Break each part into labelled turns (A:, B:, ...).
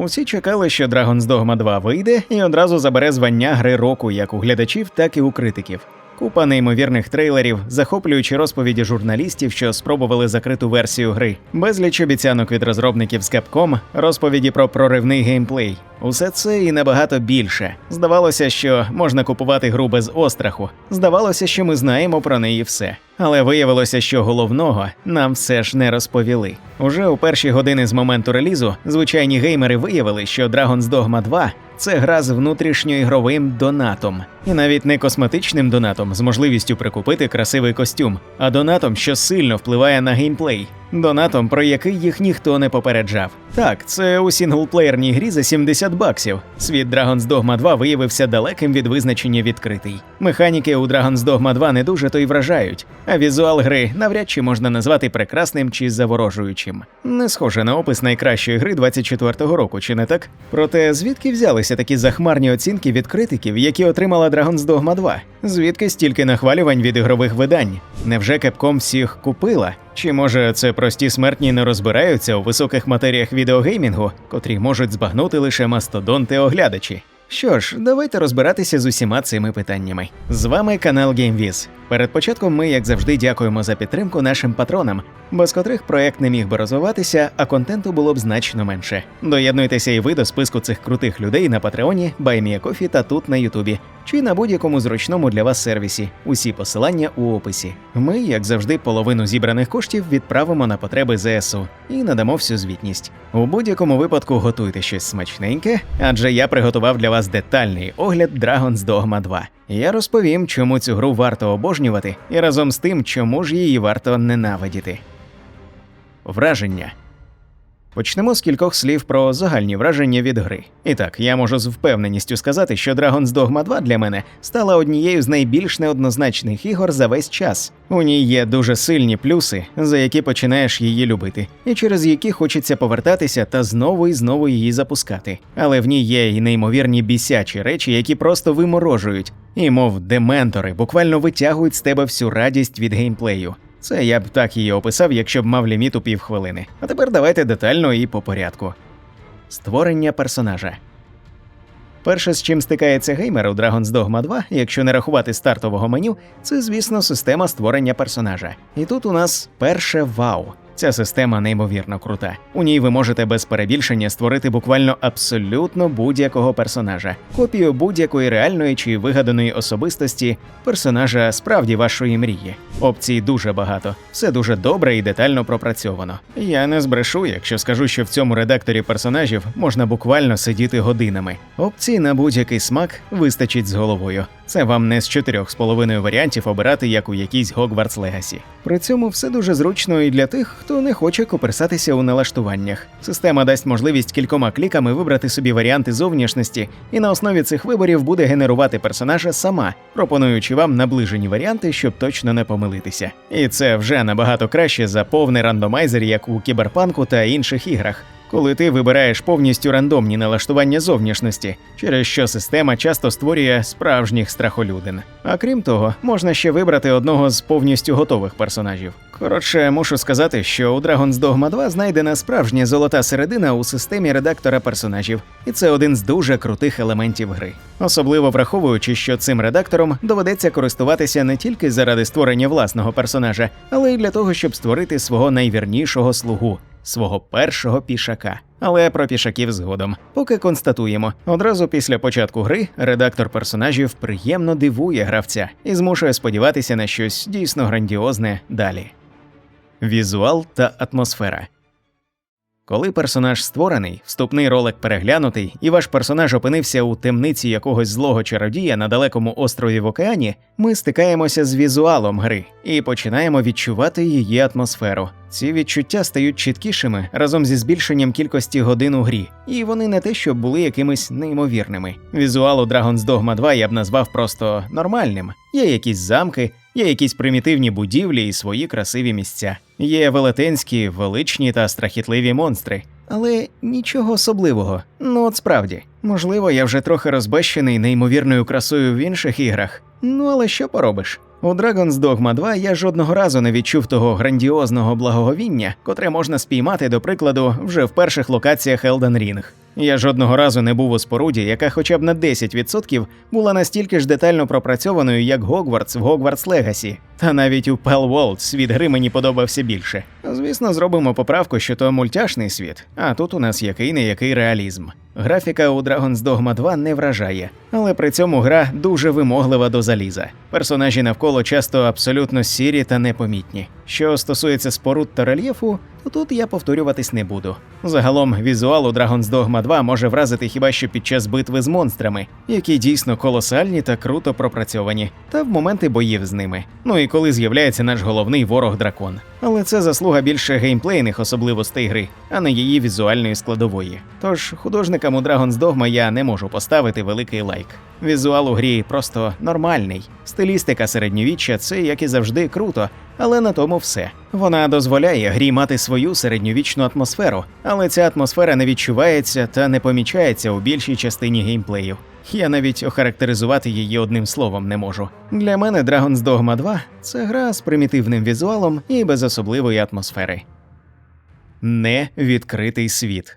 A: Усі чекали, що Dragon's Dogma 2 вийде і одразу забере звання гри року як у глядачів, так і у критиків. Купа неймовірних трейлерів, захоплюючі розповіді журналістів, що спробували закриту версію гри, безліч обіцянок від розробників з Capcom, розповіді про проривний геймплей. Усе це і набагато більше. Здавалося, що можна купувати гру без остраху. Здавалося, що ми знаємо про неї все. Але виявилося, що головного нам все ж не розповіли. Уже у перші години з моменту релізу звичайні геймери виявили, що Dragon's Dogma 2 це гра з внутрішньоігровим донатом, і навіть не косметичним донатом з можливістю прикупити красивий костюм, а донатом, що сильно впливає на геймплей. Донатом, про який їх ніхто не попереджав. Так, це у сінглплеєрній грі за 70 баксів. Світ Dragon's Dogma 2 виявився далеким від визначення відкритий. Механіки у Dragon's Dogma 2 не дуже то й вражають, а візуал гри навряд чи можна назвати прекрасним чи заворожуючим. Не схоже на опис найкращої гри 24-го року, чи не так? Проте звідки взялися такі захмарні оцінки від критиків, які отримала Dragon's Dogma 2? Звідки стільки нахвалювань від ігрових видань? Невже Capcom всіх купила? Чи може це прості смертні не розбираються у високих матеріях відеогеймінгу, котрі можуть збагнути лише мастодонти-оглядачі? Що ж, давайте розбиратися з усіма цими питаннями. З вами канал GameViz. Перед початком ми, як завжди, дякуємо за підтримку нашим патронам, без котрих проект не міг би розвиватися, а контенту було б значно менше. Доєднуйтеся і ви до списку цих крутих людей на Патреоні, BuyMeACoffee та тут на Ютубі, чи на будь-якому зручному для вас сервісі. Усі посилання у описі. Ми, як завжди, половину зібраних коштів відправимо на потреби ЗСУ і надамо всю звітність. У будь-якому випадку готуйте щось смачненьке, адже я приготував для вас детальний огляд Dragon's Dogma 2. Я розповім, чому цю гру варто обожнювати, і разом з тим, чому ж її варто ненавидіти. Враження. Почнемо з кількох слів про загальні враження від гри. І так, я можу з впевненістю сказати, що Dragon's Dogma 2 для мене стала однією з найбільш неоднозначних ігор за весь час. У ній є дуже сильні плюси, за які починаєш її любити, і через які хочеться повертатися та знову і знову її запускати. Але в ній є й неймовірні бісячі речі, які просто виморожують, і, мов дементори, буквально витягують з тебе всю радість від геймплею. Це я б так її описав, якщо б мав ліміт у півхвилини. А тепер давайте детально і по порядку. Створення персонажа. Перше, з чим стикається геймер у Dragon's Dogma 2, якщо не рахувати стартового меню, це, звісно, система створення персонажа. І тут у нас перше вау. Ця система неймовірно крута. У ній ви можете без перебільшення створити буквально абсолютно будь-якого персонажа, копію будь-якої реальної чи вигаданої особистості, персонажа справді вашої мрії. Опцій дуже багато, все дуже добре і детально пропрацьовано. Я не збрешу, якщо скажу, що в цьому редакторі персонажів можна буквально сидіти годинами. Опцій на будь-який смак вистачить з головою. Це вам не з чотирьох з половиною варіантів обирати, як у якійсь Hogwarts Legacy. При цьому все дуже зручно і для тих, хто не хоче коперсатися у налаштуваннях. Система дасть можливість кількома кліками вибрати собі варіанти зовнішності, і на основі цих виборів буде генерувати персонажа сама, пропонуючи вам наближені варіанти, щоб точно не помилитися. І це вже набагато краще за повний рандомайзер, як у кіберпанку та інших іграх коли ти вибираєш повністю рандомні налаштування зовнішності, через що система часто створює справжніх страхолюдин. А крім того, можна ще вибрати одного з повністю готових персонажів. Коротше, мушу сказати, що у Dragon's Dogma 2 знайдена справжня золота середина у системі редактора персонажів, і це один з дуже крутих елементів гри. Особливо враховуючи, що цим редактором доведеться користуватися не тільки заради створення власного персонажа, але й для того, щоб створити свого найвірнішого слугу свого першого пішака. Але про пішаків згодом. Поки констатуємо, одразу після початку гри редактор персонажів приємно дивує гравця і змушує сподіватися на щось дійсно грандіозне далі. Візуал та атмосфера. Коли персонаж створений, вступний ролик переглянутий, і ваш персонаж опинився у темниці якогось злого чародія на далекому острові в океані, ми стикаємося з візуалом гри і починаємо відчувати її атмосферу. Ці відчуття стають чіткішими разом зі збільшенням кількості годин у грі, і вони не те, щоб були якимись неймовірними. Візуал у Dragon's Dogma 2 я б назвав просто нормальним. Є якісь замки, є якісь примітивні будівлі і свої красиві місця. Є велетенські, величні та страхітливі монстри. Але нічого особливого. Ну от справді, можливо, я вже трохи розбещений неймовірною красою в інших іграх. Ну але що поробиш? У Dragon's Dogma 2 я жодного разу не відчув того грандіозного благоговіння, котре можна спіймати, до прикладу, вже в перших локаціях Elden Ring. Я жодного разу не був у споруді, яка хоча б на 10% була настільки ж детально пропрацьованою, як Гогвартс в Гогвартс Легасі. Та навіть у Pell World світ гри мені подобався більше. Звісно, зробимо поправку, що то мультяшний світ, а тут у нас який не який реалізм. Графіка у Dragon's Dogma 2 не вражає, але при цьому гра дуже вимоглива до заліза. Персонажі навколо часто абсолютно сірі та непомітні. Що стосується споруд та рельєфу, тут я повторюватись не буду. Загалом візуал у Dragon's Dogma 2 може вразити хіба що під час битви з монстрами, які дійсно колосальні та круто пропрацьовані, та в моменти боїв з ними. Ну і коли з'являється наш головний ворог дракон. Але це заслуга більше геймплейних особливостей гри, а не її візуальної складової. Тож художникам у Dragon's Dogma я не можу поставити великий лайк. Візуал у грі просто нормальний. Стилістика середньовіччя це як і завжди круто, але на тому все. Вона дозволяє грі мати свою середньовічну атмосферу, але ця атмосфера не відчувається та не помічається у більшій частині геймплею. Я навіть охарактеризувати її одним словом не можу. Для мене Dragon's Dogma 2 це гра з примітивним візуалом і без особливої атмосфери. Не відкритий світ.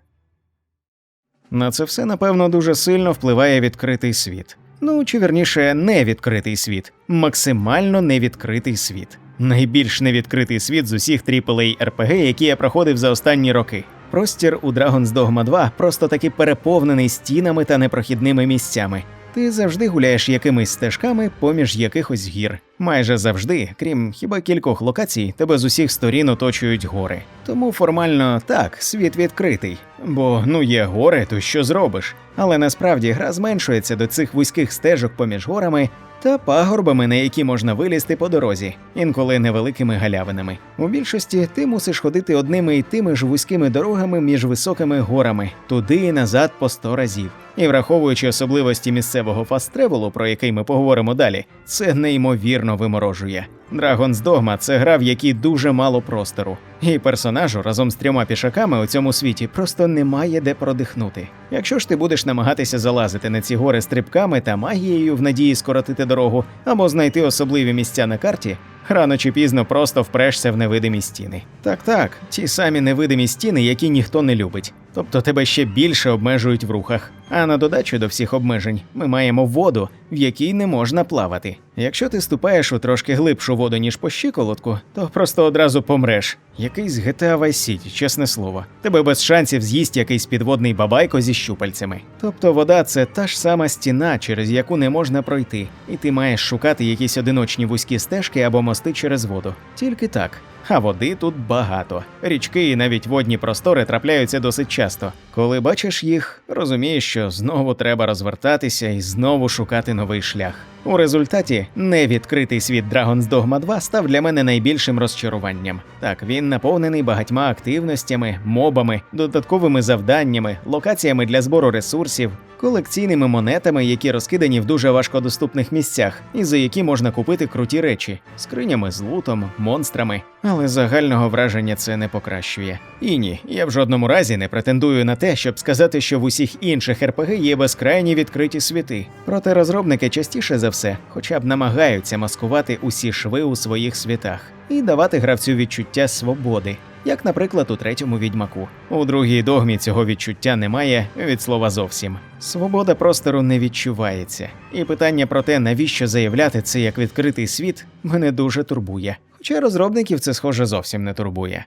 A: На це все, напевно, дуже сильно впливає відкритий світ. Ну, чи вірніше, невідкритий світ, максимально невідкритий світ. Найбільш невідкритий світ з усіх AAA RPG, які я проходив за останні роки. Простір у Dragon's Dogma 2 просто таки переповнений стінами та непрохідними місцями. Ти завжди гуляєш якимись стежками поміж якихось гір. Майже завжди, крім хіба кількох локацій, тебе з усіх сторін оточують гори. Тому формально так, світ відкритий. Бо ну є гори, то що зробиш? Але насправді гра зменшується до цих вузьких стежок поміж горами та пагорбами, на які можна вилізти по дорозі, інколи невеликими галявинами. У більшості ти мусиш ходити одними і тими ж вузькими дорогами між високими горами, туди і назад по сто разів. І враховуючи особливості місцевого фаст-тревелу, про який ми поговоримо далі, це неймовірно виморожує. Dragon's Dogma – це гра, в якій дуже мало простору, і персонажу разом з трьома пішаками у цьому світі просто немає де продихнути. Якщо ж ти будеш намагатися залазити на ці гори стрибками та магією в надії скоротити дорогу або знайти особливі місця на карті, рано чи пізно просто впрешся в невидимі стіни. Так, так, ті самі невидимі стіни, які ніхто не любить. Тобто тебе ще більше обмежують в рухах. А на додачу до всіх обмежень ми маємо воду, в якій не можна плавати. Якщо ти ступаєш у трошки глибшу воду, ніж по щиколотку, то просто одразу помреш. Якийсь GTA Vice City, чесне слово. Тебе без шансів з'їсть якийсь підводний бабайко зі щупальцями. Тобто вода це та ж сама стіна, через яку не можна пройти, і ти маєш шукати якісь одиночні вузькі стежки або мости через воду. Тільки так. А води тут багато. Річки і навіть водні простори трапляються досить часто. Коли бачиш їх, розумієш, що знову треба розвертатися і знову шукати новий шлях. У результаті невідкритий світ Dragon's Dogma 2 став для мене найбільшим розчаруванням. Так, він наповнений багатьма активностями, мобами, додатковими завданнями, локаціями для збору ресурсів, колекційними монетами, які розкидані в дуже важкодоступних місцях, і за які можна купити круті речі, скринями з лутом, монстрами. Але загального враження це не покращує. І ні, я в жодному разі не претендую на те, щоб сказати, що в усіх інших РПГ є безкрайні відкриті світи. Проте розробники частіше за все, хоча б намагаються маскувати усі шви у своїх світах і давати гравцю відчуття свободи. Як, наприклад, у третьому відьмаку. У другій догмі цього відчуття немає від слова зовсім. Свобода простору не відчувається. І питання про те, навіщо заявляти це як відкритий світ, мене дуже турбує. Хоча розробників це, схоже, зовсім не турбує.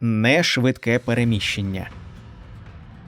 A: Не швидке переміщення.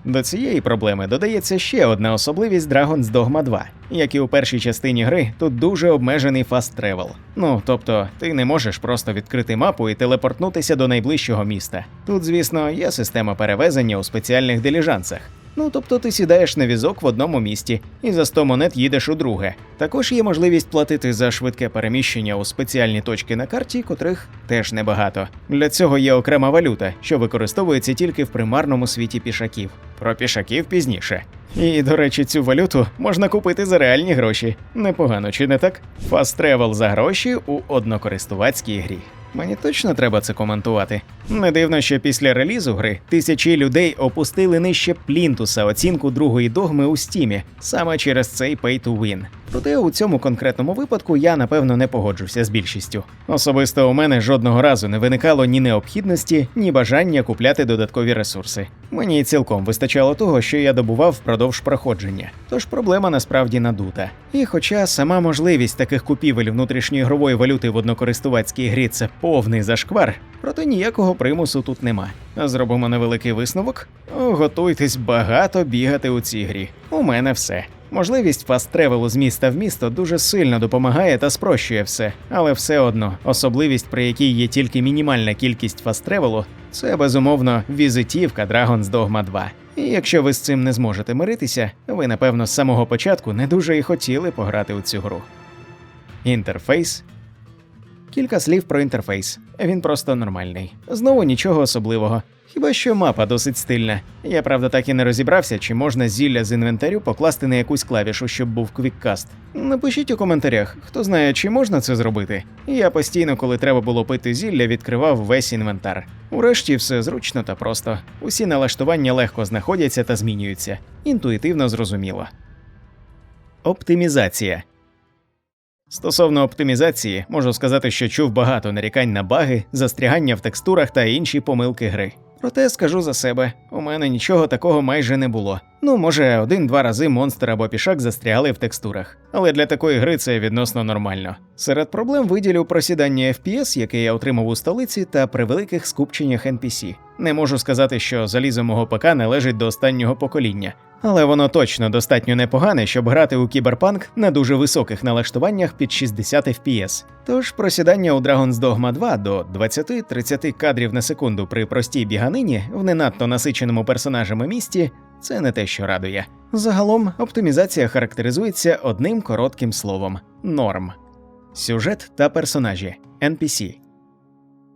A: До цієї проблеми додається ще одна особливість Dragon's Dogma 2. Як і у першій частині гри, тут дуже обмежений фаст тревел. Ну тобто, ти не можеш просто відкрити мапу і телепортнутися до найближчого міста. Тут, звісно, є система перевезення у спеціальних диліжансах. Ну, тобто ти сідаєш на візок в одному місті і за 100 монет їдеш у друге. Також є можливість платити за швидке переміщення у спеціальні точки на карті, котрих теж небагато. Для цього є окрема валюта, що використовується тільки в примарному світі пішаків. Про пішаків пізніше. І, до речі, цю валюту можна купити за реальні гроші. Непогано, чи не так? Fast Travel за гроші у однокористувацькій грі. Мені точно треба це коментувати. Не дивно, що після релізу гри тисячі людей опустили нижче плінтуса оцінку другої догми у стімі саме через цей pay to win. Проте у цьому конкретному випадку я напевно не погоджуся з більшістю. Особисто у мене жодного разу не виникало ні необхідності, ні бажання купляти додаткові ресурси. Мені цілком вистачало того, що я добував впродовж проходження. Тож проблема насправді надута. І хоча сама можливість таких купівель внутрішньоігрової валюти в однокористувацькій грі це повний зашквар, проте ніякого примусу тут нема. Зробимо невеликий висновок. Готуйтесь багато бігати у цій грі. У мене все. Можливість фаст-тревелу з міста в місто дуже сильно допомагає та спрощує все, але все одно особливість, при якій є тільки мінімальна кількість фаст-тревелу, це безумовно візитівка Dragon's Dogma 2. І якщо ви з цим не зможете миритися, ви напевно з самого початку не дуже і хотіли пограти у цю гру. Інтерфейс. Кілька слів про інтерфейс. Він просто нормальний. Знову нічого особливого. Хіба що мапа досить стильна. Я правда так і не розібрався, чи можна зілля з інвентарю покласти на якусь клавішу, щоб був квіккаст. Напишіть у коментарях, хто знає, чи можна це зробити. Я постійно, коли треба було пити зілля, відкривав весь інвентар. Урешті все зручно та просто. Усі налаштування легко знаходяться та змінюються. Інтуїтивно зрозуміло. Оптимізація. Стосовно оптимізації, можу сказати, що чув багато нарікань на баги, застрягання в текстурах та інші помилки гри. Проте скажу за себе, у мене нічого такого майже не було. Ну, може, один-два рази монстр або пішак застрягали в текстурах, але для такої гри це відносно нормально. Серед проблем виділю просідання FPS, яке я отримав у столиці, та при великих скупченнях NPC. Не можу сказати, що залізо мого ПК належить до останнього покоління, але воно точно достатньо непогане, щоб грати у кіберпанк на дуже високих налаштуваннях під 60 FPS. Тож просідання у Dragon's Dogma 2 до 20-30 кадрів на секунду при простій біганині в не надто насиченому персонажами місті це не те, що радує. Загалом оптимізація характеризується одним коротким словом норм. Сюжет та персонажі NPC.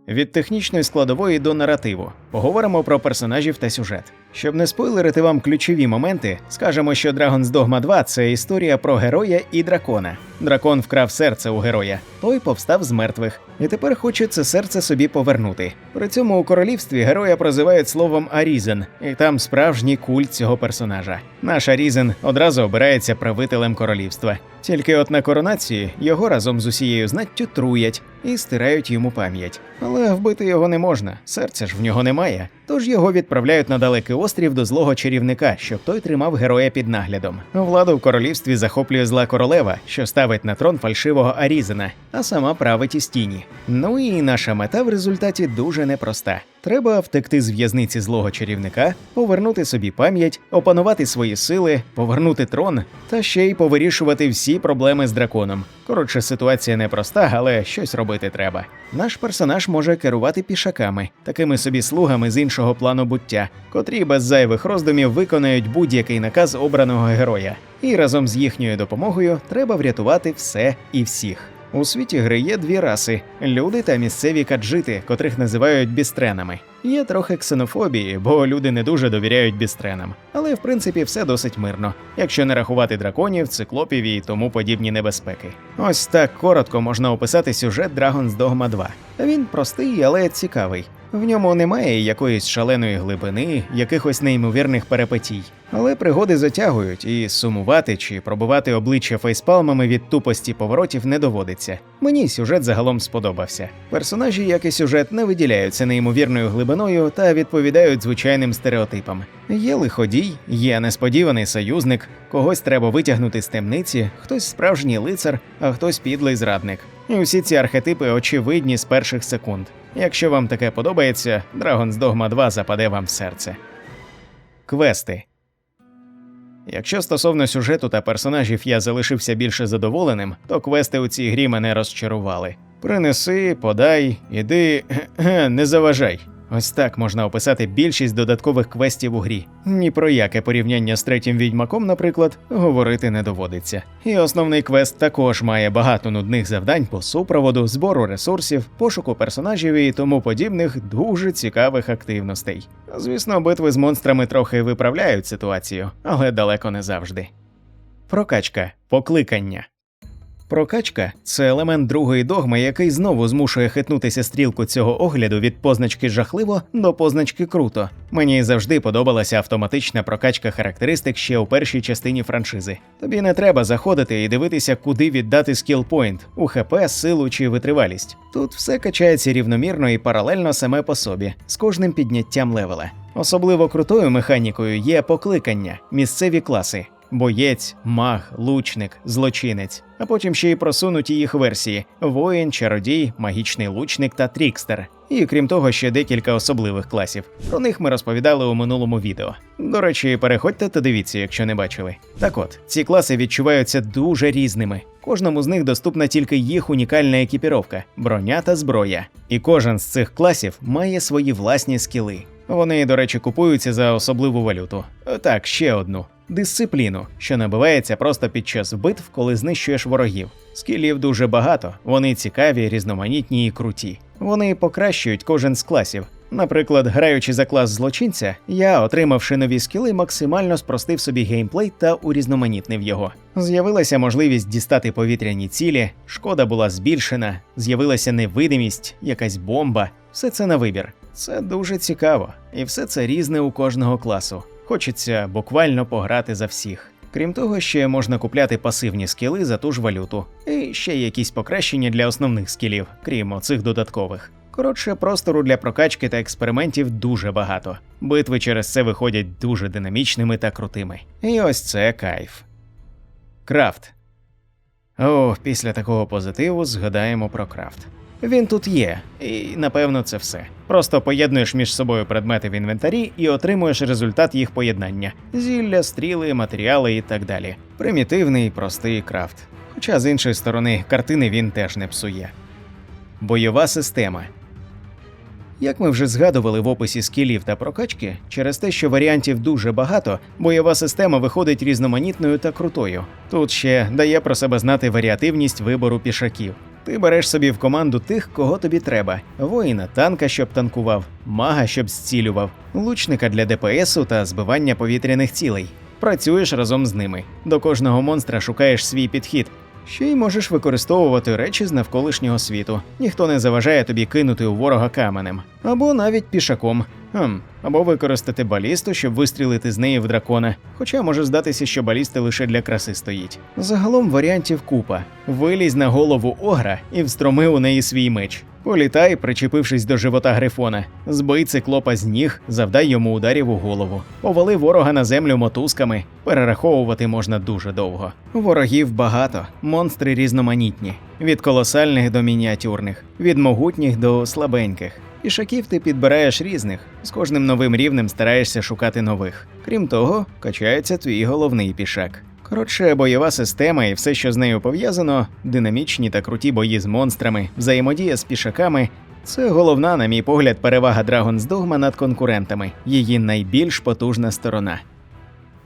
A: Від технічної складової до наративу поговоримо про персонажів та сюжет. Щоб не спойлерити вам ключові моменти, скажемо, що Dragon's Dogma 2 це історія про героя і дракона. Дракон вкрав серце у героя, той повстав з мертвих, і тепер хоче це серце собі повернути. При цьому у королівстві героя прозивають словом Арізен, і там справжній культ цього персонажа. Наш Арізен одразу обирається правителем королівства. Тільки от на коронації його разом з усією знаттю труять і стирають йому пам'ять. Але вбити його не можна, серця ж в нього немає. Тож його відправляють на далекий острів до злого чарівника, щоб той тримав героя під наглядом. Владу в королівстві захоплює зла королева, що ставить на трон фальшивого Арізена, а сама править і стіні. Ну і наша мета в результаті дуже непроста. Треба втекти з в'язниці злого чарівника, повернути собі пам'ять, опанувати свої сили, повернути трон та ще й повирішувати всі проблеми з драконом. Коротше, ситуація непроста, але щось робити треба. Наш персонаж може керувати пішаками, такими собі слугами з іншого плану буття, котрі без зайвих роздумів виконають будь-який наказ обраного героя. І разом з їхньою допомогою треба врятувати все і всіх. У світі гри є дві раси люди та місцеві каджити, котрих називають бістренами. Є трохи ксенофобії, бо люди не дуже довіряють бістренам. Але в принципі все досить мирно, якщо не рахувати драконів, циклопів і тому подібні небезпеки. Ось так коротко можна описати сюжет Dragon's Dogma 2. Він простий, але цікавий. В ньому немає якоїсь шаленої глибини, якихось неймовірних перепетій. Але пригоди затягують, і сумувати чи пробувати обличчя фейспалмами від тупості поворотів не доводиться. Мені сюжет загалом сподобався. Персонажі, як і сюжет, не виділяються неймовірною глибиною та відповідають звичайним стереотипам. Є лиходій, є несподіваний союзник, когось треба витягнути з темниці, хтось справжній лицар, а хтось підлий зрадник. І усі ці архетипи очевидні з перших секунд. Якщо вам таке подобається, Dragon's Dogma 2 западе вам в серце. Квести. Якщо стосовно сюжету та персонажів я залишився більше задоволеним, то квести у цій грі мене розчарували. Принеси, подай, іди, не заважай. Ось так можна описати більшість додаткових квестів у грі. Ні про яке порівняння з третім відьмаком, наприклад, говорити не доводиться. І основний квест також має багато нудних завдань по супроводу, збору ресурсів, пошуку персонажів і тому подібних дуже цікавих активностей. Звісно, битви з монстрами трохи виправляють ситуацію, але далеко не завжди. Прокачка, покликання. Прокачка це елемент другої догми, який знову змушує хитнутися стрілку цього огляду від позначки жахливо до позначки круто. Мені завжди подобалася автоматична прокачка характеристик ще у першій частині франшизи. Тобі не треба заходити і дивитися, куди віддати скілпойнт у ХП, силу чи витривалість. Тут все качається рівномірно і паралельно саме по собі, з кожним підняттям левела. Особливо крутою механікою є покликання, місцеві класи. Боєць, маг, лучник, злочинець, а потім ще й просунуті їх версії: воїн, чародій, магічний лучник та трікстер. І крім того, ще декілька особливих класів. Про них ми розповідали у минулому відео. До речі, переходьте та дивіться, якщо не бачили. Так от, ці класи відчуваються дуже різними. Кожному з них доступна тільки їх унікальна екіпіровка, броня та зброя. І кожен з цих класів має свої власні скіли. Вони, до речі, купуються за особливу валюту. Так, ще одну дисципліну, що набивається просто під час битв, коли знищуєш ворогів. Скілів дуже багато, вони цікаві, різноманітні і круті. Вони покращують кожен з класів. Наприклад, граючи за клас злочинця, я, отримавши нові скіли, максимально спростив собі геймплей та урізноманітнив його. З'явилася можливість дістати повітряні цілі, шкода була збільшена, з'явилася невидимість, якась бомба. Все це на вибір. Це дуже цікаво, і все це різне у кожного класу. Хочеться буквально пограти за всіх. Крім того, ще можна купляти пасивні скіли за ту ж валюту, і ще якісь покращення для основних скілів, крім оцих додаткових. Коротше, простору для прокачки та експериментів дуже багато. Битви через це виходять дуже динамічними та крутими. І ось це кайф. Крафт. О, після такого позитиву згадаємо про крафт. Він тут є, і напевно це все. Просто поєднуєш між собою предмети в інвентарі і отримуєш результат їх поєднання: зілля, стріли, матеріали і так далі. Примітивний, простий крафт. Хоча з іншої сторони, картини він теж не псує. Бойова система. Як ми вже згадували в описі скілів та прокачки, через те, що варіантів дуже багато, бойова система виходить різноманітною та крутою. Тут ще дає про себе знати варіативність вибору пішаків. Ти береш собі в команду тих, кого тобі треба: воїна, танка, щоб танкував, мага, щоб зцілював, лучника для ДПСу та збивання повітряних цілей. Працюєш разом з ними. До кожного монстра шукаєш свій підхід. Ще й можеш використовувати речі з навколишнього світу. Ніхто не заважає тобі кинути у ворога каменем, або навіть пішаком. Хм, або використати балісту, щоб вистрілити з неї в дракона. Хоча може здатися, що балісти лише для краси стоїть. Загалом варіантів купа: вилізь на голову огра і встроми у неї свій меч. Політай, причепившись до живота грифона, збий циклопа з ніг, завдай йому ударів у голову, повали ворога на землю мотузками. Перераховувати можна дуже довго. Ворогів багато, монстри різноманітні, від колосальних до мініатюрних, від могутніх до слабеньких. Пішаків ти підбираєш різних, з кожним новим рівнем стараєшся шукати нових. Крім того, качається твій головний пішак. Коротше, бойова система і все, що з нею пов'язано, динамічні та круті бої з монстрами, взаємодія з пішаками. Це головна, на мій погляд, перевага Dragon's Dogma над конкурентами, її найбільш потужна сторона.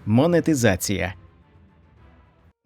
A: Монетизація.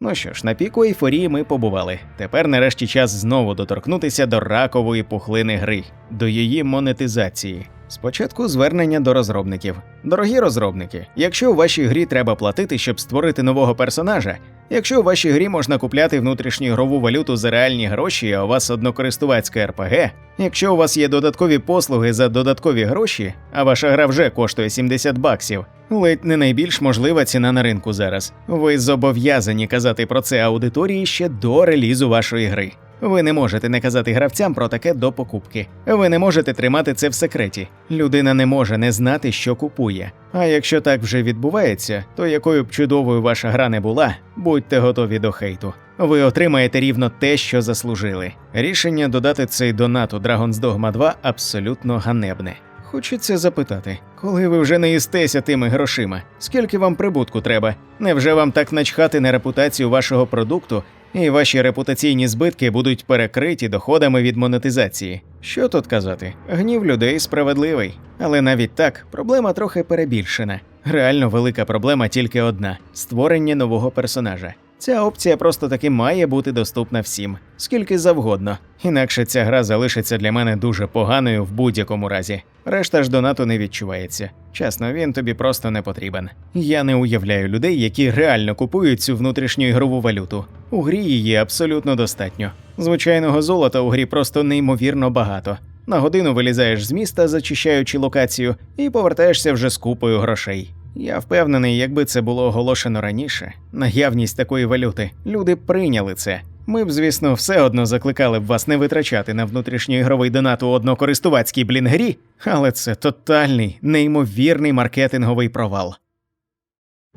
A: Ну що ж, на піку ейфорії ми побували. Тепер нарешті час знову доторкнутися до ракової пухлини гри, до її монетизації. Спочатку звернення до розробників. Дорогі розробники, якщо у вашій грі треба платити, щоб створити нового персонажа, якщо у вашій грі можна купляти внутрішню ігрову валюту за реальні гроші, а у вас однокористувацьке РПГ, якщо у вас є додаткові послуги за додаткові гроші, а ваша гра вже коштує 70 баксів, ледь не найбільш можлива ціна на ринку зараз. Ви зобов'язані казати про це аудиторії ще до релізу вашої гри. Ви не можете не казати гравцям про таке до покупки. Ви не можете тримати це в секреті. Людина не може не знати, що купує. А якщо так вже відбувається, то якою б чудовою ваша гра не була, будьте готові до хейту. Ви отримаєте рівно те, що заслужили. Рішення додати цей донат у Dragon's Dogma 2 абсолютно ганебне. Хочеться запитати, коли ви вже не їстеся тими грошима, скільки вам прибутку треба? Невже вам так начхати на репутацію вашого продукту, і ваші репутаційні збитки будуть перекриті доходами від монетизації? Що тут казати? Гнів людей справедливий, але навіть так проблема трохи перебільшена. Реально велика проблема тільки одна створення нового персонажа. Ця опція просто таки має бути доступна всім, скільки завгодно. Інакше ця гра залишиться для мене дуже поганою в будь-якому разі. Решта ж донату не відчувається. Чесно, він тобі просто не потрібен. Я не уявляю людей, які реально купують цю внутрішню ігрову валюту. У грі її абсолютно достатньо. Звичайного золота у грі просто неймовірно багато. На годину вилізаєш з міста, зачищаючи локацію, і повертаєшся вже з купою грошей. Я впевнений, якби це було оголошено раніше, наявність такої валюти, люди б прийняли це. Ми б, звісно, все одно закликали б вас не витрачати на внутрішньоігровий донат у однокористувацькій блінгрі, але це тотальний, неймовірний маркетинговий провал.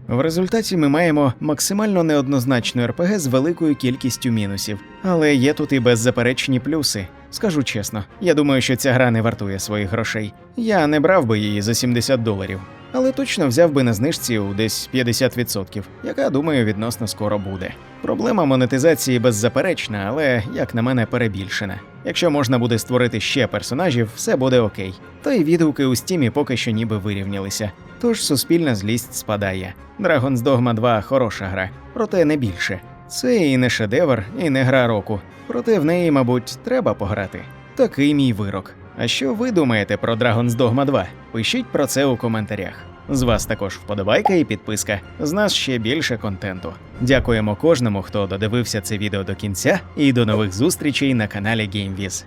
A: В результаті ми маємо максимально неоднозначну РПГ з великою кількістю мінусів, але є тут і беззаперечні плюси. Скажу чесно, я думаю, що ця гра не вартує своїх грошей. Я не брав би її за 70 доларів, але точно взяв би на знижці у десь 50%, яка, думаю, відносно скоро буде. Проблема монетизації беззаперечна, але, як на мене, перебільшена. Якщо можна буде створити ще персонажів, все буде окей. Та й відгуки у стімі поки що ніби вирівнялися. Тож суспільна злість спадає. Dragon's Dogma 2 хороша гра, проте не більше. Це і не шедевр, і не гра року. Проте в неї, мабуть, треба пограти. Такий мій вирок. А що ви думаєте про Dragon's Dogma 2? Пишіть про це у коментарях. З вас також вподобайка і підписка. З нас ще більше контенту. Дякуємо кожному, хто додивився це відео до кінця, і до нових зустрічей на каналі GameViz.